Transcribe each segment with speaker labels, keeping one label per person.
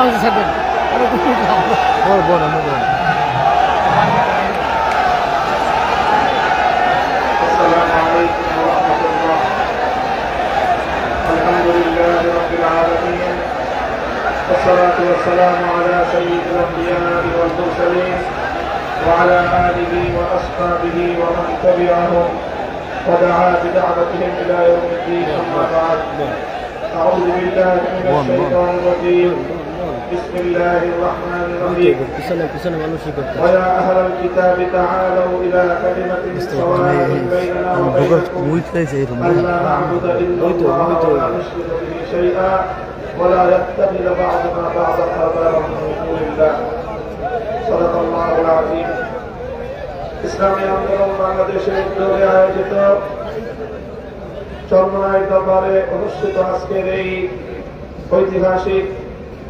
Speaker 1: পাঁচশো ষাটের
Speaker 2: বড় বড় বড়
Speaker 3: السلام عليكم ورحمة الله الحمد لله رب العالمين والصلاة والسلام على سيد الأنبياء والمرسلين وعلى آله وأصحابه ومن تبعهم ودعا بدعوتهم إلى يوم الدين أما بعد أعوذ بالله من الشيطان الرجيم بسم الله الرحمن الرحيم
Speaker 2: পিছনে পিছনে মানুষই করতে
Speaker 3: ويا أهل الكتاب تعالوا إلى كلمة سواء بيننا وبينكم
Speaker 2: উইটতেছে এরকম
Speaker 3: ألا نعبد إلا
Speaker 2: ويتو-
Speaker 3: الله
Speaker 2: ويتو.
Speaker 3: ولا نشرك به شيئا ولا يتخذ بعضنا بعضا أربابا من دون الله صدق الله العظيم ইসলামী আন্দোলন বাংলাদেশের উদ্যোগে আয়োজিত চন্দ্রনায় দরবারে অনুষ্ঠিত আজকের এই ঐতিহাসিক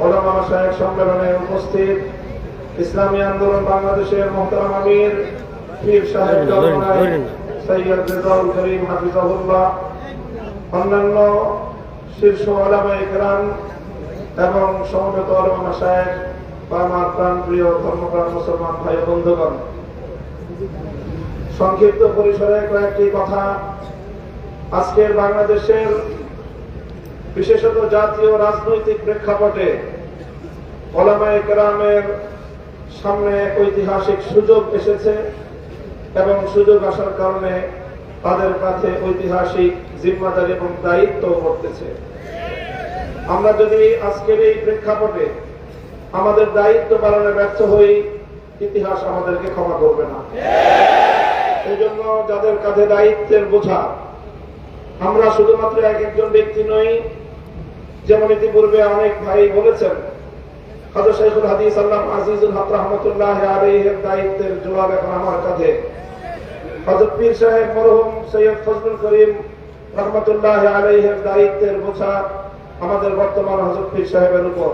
Speaker 3: ওলামা সাহেব সম্মেলনে উপস্থিত ইসলামী আন্দোলন বাংলাদেশের মোহতারাম আমির পীর সাহেব সৈয়দ রেজাউল করিম হাফিজাহুল্লাহ অন্যান্য শীর্ষ ওলামা ইকরাম এবং সমবেত ওলামা সাহেব বা আমার প্রাণ প্রিয় ধর্মপ্রাণ মুসলমান ভাই বন্ধুগণ। সংক্ষিপ্ত পরিসরে কয়েকটি কথা আজকের বাংলাদেশের বিশেষত জাতীয় রাজনৈতিক প্রেক্ষাপটে ওলামায়ে কেরামের সামনে ঐতিহাসিক সুযোগ এসেছে এবং সুযোগ আসার কারণে তাদের কাছে ঐতিহাসিক জিম্মাদারি এবং দায়িত্ব পড়তেছে আমরা যদি আজকের এই প্রেক্ষাপটে আমাদের দায়িত্ব পালনে ব্যর্থ হই, ইতিহাস আমাদেরকে ক্ষমা করবে না। এই জন্য যাদের কাঁধে দায়িত্বের বোঝা আমরা শুধুমাত্র এক একজন ব্যক্তি নই, যেমন ইতিপূর্বে অনেক ভাই বলেছেন দায়িত্বের দায়িত্বের বোঝা আমাদের বর্তমান সাহেবের উপর।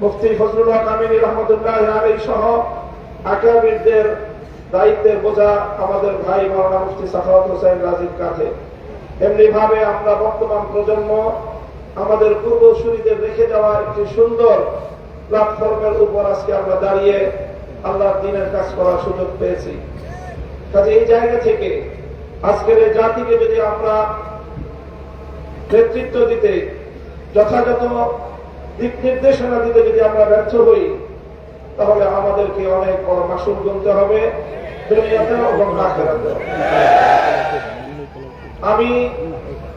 Speaker 3: মুফতি দায়িত্বের বোঝা আমাদের ভাই মাওলানা মুফতি সাখাওয়াত হোসেন রাজির কাঁধে। এমনি ভাবে আমরা বর্তমান প্রজন্ম আমাদের পূর্বসূরীদের রেখে যাওয়া একটি সুন্দর প্ল্যাটফর্মের উপর আজকে আমরা দাঁড়িয়ে আল্লাহর দিনের কাজ করার সুযোগ পেয়েছি। কাজে এই জায়গা থেকে আজকের এই জাতিকে যদি আমরা নেতৃত্ব দিতে, যথাযথ দিক নির্দেশনা দিতে যদি আমরা ব্যর্থ হই, তাহলে আমাদেরকে অনেক বড় মাসুল গুনতে হবে এবং আখেরাতেও। আমি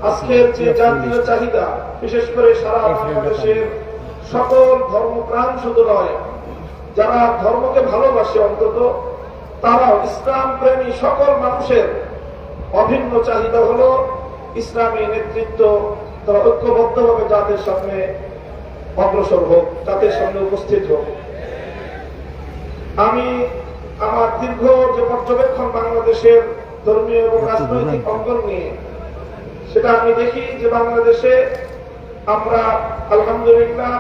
Speaker 3: আজকের যে জাতীয় চাহিদা, বিশেষ করে সারা বাংলাদেশের সকল ধর্মপ্রাণ শুধু নয়, যারা ধর্মকে ভালোবাসে অন্তত, তারাও ইসলাম প্রেমী সকল মানুষের অভিন্ন চাহিদা হলো ইসলামী নেতৃত্ব তারা ঐক্যবদ্ধভাবে জাতির সামনে অগ্রসর হোক, জাতির সামনে উপস্থিত হোক। আমি আমার দীর্ঘ যে পর্যবেক্ষণ বাংলাদেশের ধর্মীয় এবং রাজনৈতিক অঙ্গন নিয়ে। সেটা আমি দেখি যে বাংলাদেশে আমরা আলহামদুলিল্লাহ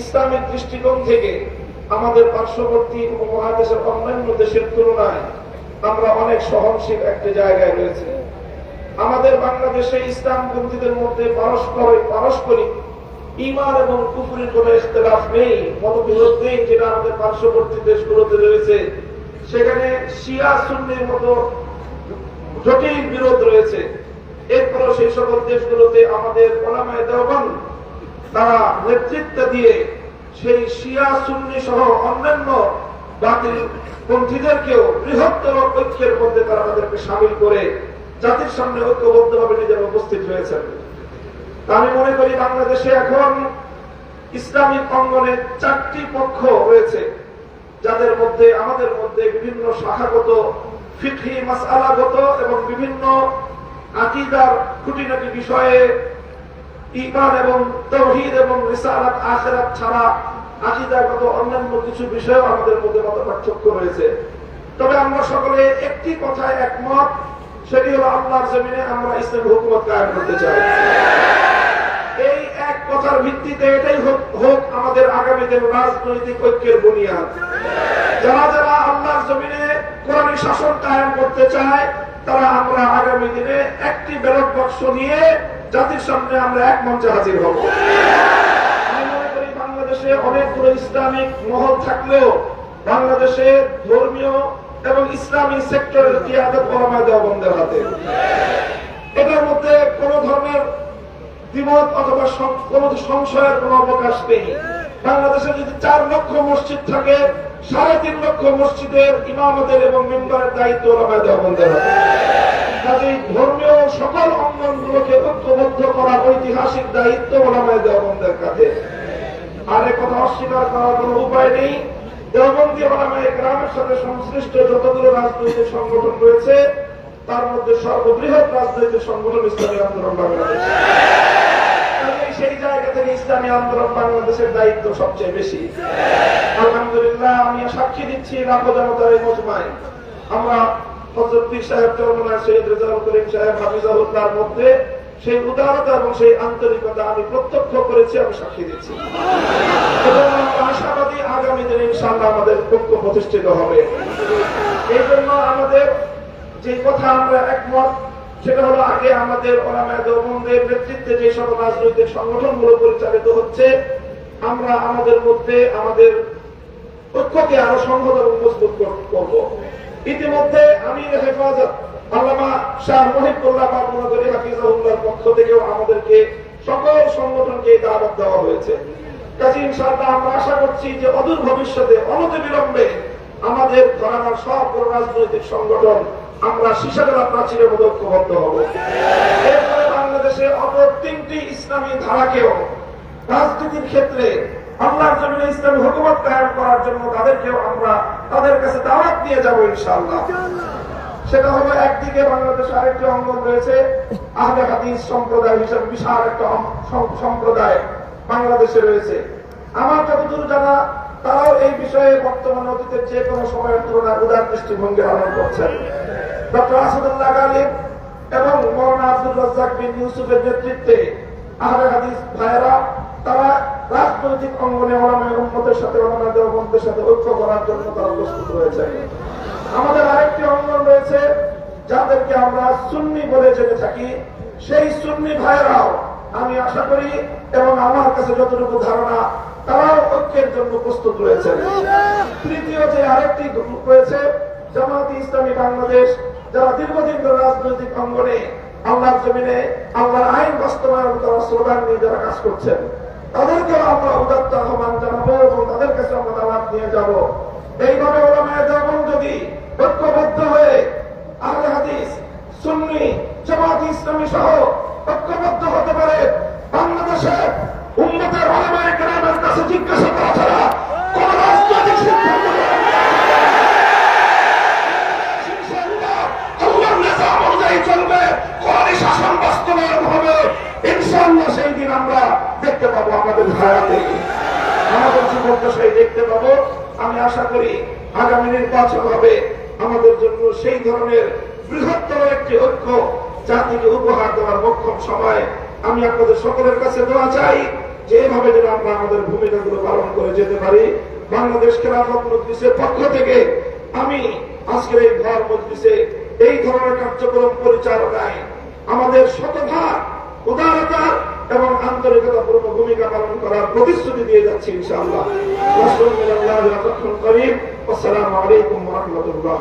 Speaker 3: ইসলামিক দৃষ্টিকোণ থেকে আমাদের পার্শ্ববর্তী উপমহাদেশের অন্যান্য দেশের তুলনায় আমরা অনেক সহনশীল একটি জায়গায় রয়েছে। আমাদের বাংলাদেশে ইসলামপন্থীদের মধ্যে পারস্পর পারস্পরিক ইমান এবং কুফুরির কোন ইখতলাফ নেই মতবিরোধ নেই যেটা আমাদের পার্শ্ববর্তী দেশগুলোতে রয়েছে। সেখানে শিয়া সুন্নির মতো জটিল বিরোধ রয়েছে। এরপরও সেই সকল দেশগুলোতে আমাদের ওলামায়ে দেওবন্দ, তারা নেতৃত্ব দিয়ে সেই শিয়া, সুন্নি সহ অন্যান্য বাতিল পন্থীদেরকেও বৃহত্তর ঐক্যের মধ্যে তারা তাদেরকে সামিল করে জাতির সামনে ঐক্যবদ্ধভাবে নিজেরা উপস্থিত হয়েছেন। আমি মনে করি বাংলাদেশে এখন ইসলামিক অঙ্গনে চারটি পক্ষ রয়েছে, যাদের মধ্যে, আমাদের মধ্যে বিভিন্ন শাখাগত ফিকহি মাসআলাগত এবং বিভিন্ন আকিদার খুঁটিনাটি বিষয়ে ইমান এবং তৌহিদ এবং রিসালাত আখেরাত ছাড়া আকিদাগত অন্যান্য কিছু বিষয় আমাদের মধ্যে মত পার্থক্য রয়েছে। তবে আমরা সকলে একটি কথায় একমত, সেটি হলো আল্লাহর জমিনে আমরা ইসলাম হুকুমত কায়েম করতে চাই। এই এক কথার ভিত্তিতে এটাই হোক হোক আমাদের আগামী দিন রাজনৈতিক ঐক্যের বুনিয়াদ। যারা যারা আল্লাহর জমিনে কোরআনী শাসন কায়েম করতে চায়, তারা আমরা আগামী দিনে একটি ব্যালট বাক্স নিয়ে জাতির সামনে আমরা এক মঞ্চে হাজির হব। বাংলাদেশ অনেকগুলো ইসলামিক মহল থাকলেও বাংলাদেশে ধর্মীয় এবং ইসলামী সেক্টরের কিয়াদত হাতে। এটার মধ্যে কোন ধরনের দ্বিমত অথবা কোন সংশয়ের কোন অবকাশ নেই। বাংলাদেশে যদি চার লক্ষ মসজিদ থাকে, সাড়ে তিন লক্ষ মসজিদের ইমামদের এবং মেম্বারের দায়িত্ব ওলামায়ে দেওবন্দের হাতে কাজেই ধর্মীয় সকল অঙ্গনগুলোকে ঐক্যবদ্ধ করা ঐতিহাসিক দায়িত্ব ওলামায়ে দেওবন্দের কাছে। আর কথা অস্বীকার করার কোন উপায় নেই। দেওবন্দি ওলামায়ে গ্রামের সাথে সংশ্লিষ্ট যতগুলো রাজনৈতিক সংগঠন রয়েছে, তার মধ্যে সর্ববৃহৎ রাজনৈতিক সংগঠন ইসলামী আন্দোলন বাংলাদেশ। সেই জায়গা থেকে ইসলামী আন্দোলন বাংলাদেশের দায়িত্ব সবচেয়ে বেশি। আলহামদুলিল্লাহ, আমি সাক্ষী দিচ্ছি লাখো জনতার এই মজমায়। আমরা মধ্যে সেই এবং সেই আন্তরিকতা আমি প্রত্যক্ষ করেছি, আমি সাক্ষী দিচ্ছি। এবং আগামী আমাদের প্রতিষ্ঠিত হবে। এই জন্য আমাদের যে কথা আমরা একমত সেটা হলো আগে আমাদের নেতৃত্বে যে সকল রাজনৈতিক সংগঠনগুলো পরিচালিত হচ্ছে, আমরা আমাদের মধ্যে আমাদের ঐক্যকে আরও সংহত এবং মজবুত কর- করব। ইতিমধ্যে আমি হেফাজত আল্লামা শাহ মহিবুল্লাহ পক্ষ থেকেও আমাদেরকে সকল সংগঠনকে দাওয়াত দেওয়া হয়েছে। কাজে ইনশাআল্লাহ, আমরা আশা করছি যে অদূর ভবিষ্যতে অনতি বিলম্বে আমাদের ঘরানার সব রাজনৈতিক সংগঠন আমরা শিশাগলা প্রাচীরের মধ্যে ঐক্যবদ্ধ হব। এরপরে বাংলাদেশে অপর তিনটি ইসলামী ধারাকেও রাজনীতির ক্ষেত্রে আল্লাহর জমিনে ইসলামী হুকুমত কায়েম করার জন্য তাদেরকেও আমরা তাদের কাছে দাওয়াত দিয়ে যাব ইনশাআল্লাহ। সেটা হলো একদিকে বাংলাদেশে আরেকটি অঙ্গন রয়েছে, আহলে হাদিস সম্প্রদায় হিসেবে বিশাল একটা সম্প্রদায় বাংলাদেশে রয়েছে। আমার যতদূর জানা তারাও এই বিষয়ে বর্তমান অতীতের যে কোনো সময়ের তুলনায় উদার দৃষ্টিভঙ্গি পালন করছেন। ডক্টর আসাদুল্লাহ গালিব এবং মৌলানা আব্দুল রাজ্জাক বিন ইউসুফের নেতৃত্বে আহলে হাদিস ভাইয়েরা, তারা রাজনৈতিক অঙ্গনে ওলামায় উম্মতের সাথে ওলামায় দেওবন্দের সাথে ঐক্য করার জন্য তারা প্রস্তুত রয়েছে। আমাদের আরেকটি অঙ্গন রয়েছে, যাদেরকে আমরা সুন্নি বলে জেনে থাকি। সেই সুন্নি ভাইরাও আমি আশা করি এবং আমার কাছে যতটুকু ধারণা, তারাও ঐক্যের জন্য প্রস্তুত রয়েছেন তৃতীয় যে আরেকটি গ্রুপ রয়েছে জামাতি ইসলামী বাংলাদেশ, যারা দীর্ঘদিন ধরে রাজনৈতিক অঙ্গনে আল্লাহর জমিনে, আল্লাহর আইন বাস্তবায়ন করার স্লোগান নিয়ে যারা কাজ করছেন, তাদেরকেও আমরা উদাত্ত আহ্বান জানাব এবং তাদের কাছে আমরা দাওয়াত নিয়ে যাব। এইভাবে ওলামায় যেমন যদি ঐক্যবদ্ধ হয়ে আহলে হাদিস, সুন্নি জামাত ইসলামী সহ ঐক্যবদ্ধ হতে পারে আমাদের হায়াতে। আমাদের দেখতে পাবো। আমি আশা করি আগামী নির্বাচন হবে আমাদের জন্য সেই ধরনের বৃহত্তর একটি ঐক্য জাতিকে উপহার দেওয়ার মক্ষম সময়। আমি আপনাদের সকলের কাছে দোয়া চাই। যে এভাবে যেন আমরা আমাদের ভূমিকাগুলো পালন করে যেতে পারি, বাংলাদেশ খেলাফত মজলিসের পক্ষ থেকে আমি আজকের এই ঘর মজলিসে এই ধরনের কার্যক্রম পরিচালনায় আমাদের শতভাগ উদারতা এবং আন্তরিকতা পূর্ণ ভূমিকা পালন করার প্রতিশ্রুতি দিয়ে যাচ্ছি ইনশাআল্লাহ। আসসালামু আলাইকুম ওয়া রাহমাতুল্লাহ।